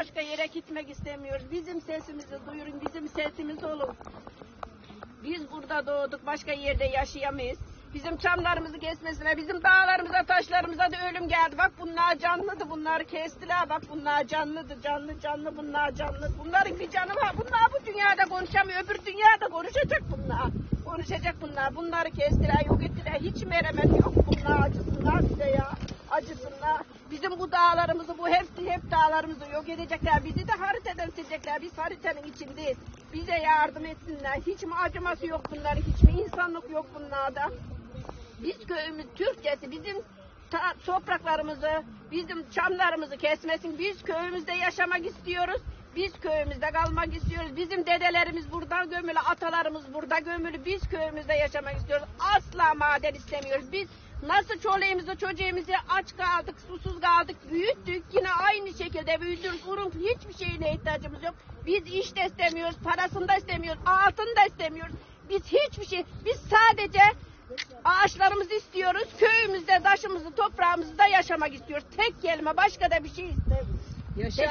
başka yere gitmek istemiyoruz. Bizim sesimizi duyurun, bizim sesimiz olun. Biz burada doğduk, başka yerde yaşayamayız. Bizim çamlarımızı kesmesine, bizim dağlarımıza, taşlarımıza da ölüm geldi. Bak bunlar canlıdı, bunları kestiler. Bak bunlar canlıdı, canlı canlı bunlar canlı. Bunların bir canı var. Bunlar bu dünyada konuşamıyor, öbür dünyada konuşacak bunlar. Konuşacak bunlar. Bunları kestiler, yok ettiler. Hiç merhamet yok. Bunlar acısınlar bize ya. Acısınlar. Bizim bu dağlarımızı, bu hepsi hep dağlarımızı yok edecekler. Bizi de haritadan silecekler. Biz haritanın içindeyiz. Bize yardım etsinler. Hiç mi acıması yok bunların, hiç mi insanlık yok bunlarda. Biz köyümüz Türkçesi bizim ta- topraklarımızı, bizim çamlarımızı kesmesin. Biz köyümüzde yaşamak istiyoruz. Biz köyümüzde kalmak istiyoruz. Bizim dedelerimiz burada gömülü, atalarımız burada gömülü. Biz köyümüzde yaşamak istiyoruz. Asla maden istemiyoruz. Biz nasıl çoluğumuzu, çocuğumuzu aç kaldık, susuz kaldık, büyüttük. Yine aynı şekilde büyütürüz. Urun hiçbir şeyine ihtiyacımız yok. Biz iş de istemiyoruz, parasını da istemiyoruz, altını da istemiyoruz. Biz hiçbir şey, biz sadece Ağaçlarımızı istiyoruz. Köyümüzde, taşımızı, toprağımızda yaşamak istiyoruz. Tek kelime başka da bir şey istemiyoruz. Yaşa.